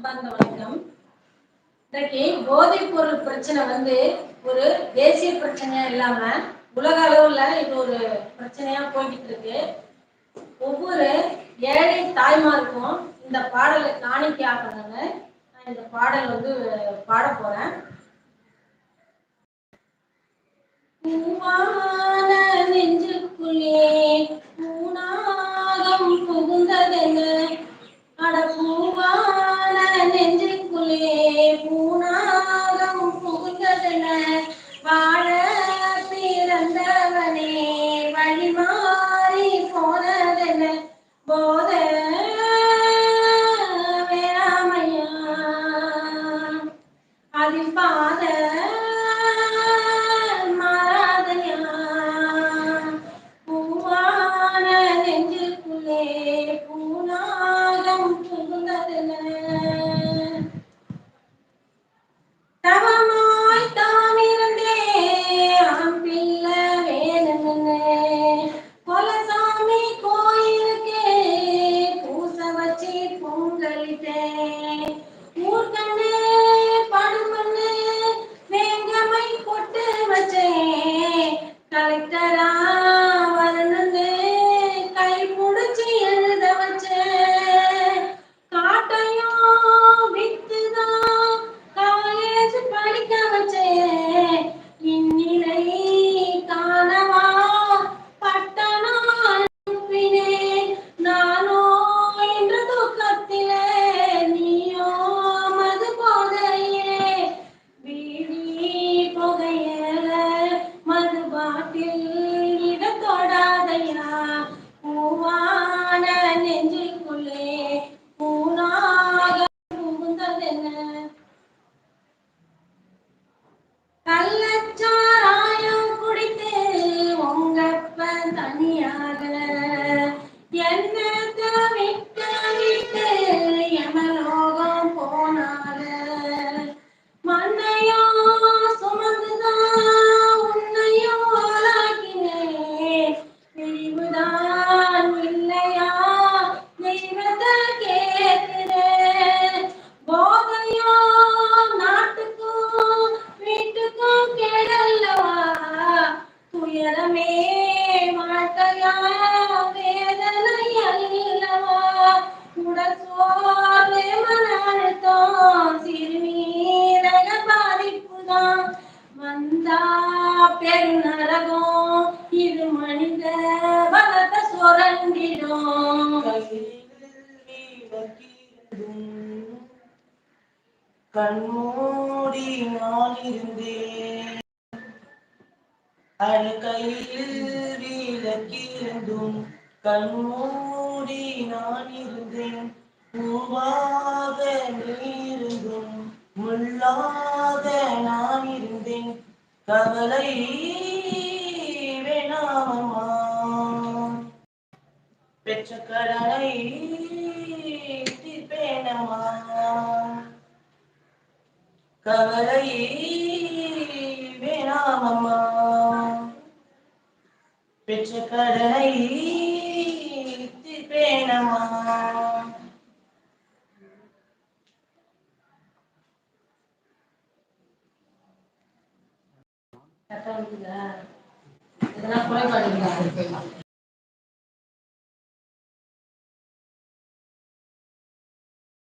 அன்பார்ந்த வணக்கம் இன்றைக்கு போதைப் பொருள் பிரச்சனை வந்து ஒரு தேசிய பிரச்சனையா இல்லாம உலக அளவுல இது ஒரு பிரச்சனையா போய்கிட்டு இருக்கு ஒவ்வொரு ஏழை தாய்மாருக்கும் இந்த பாடலை காணிக்கை நான் இந்த பாடல் வந்து பாட போறேன். Bien, பெருநரகம் இது மனித பலத்தை சுரண்டிடும். கண்மூடி நான் இருந்தேன். அழுக்கையில் விளக்கிருந்தும் கண்மூடி நான் இருந்தேன். பூவா கவலை வேணாமம்மா பெற்ற கடனை தீர்ப்பேனம்மா கவலை வேணாமம்மா பெற்ற கடனை தீர்ப்பேனம்மா கரெக்டா இருக்குதா இதெல்லாம்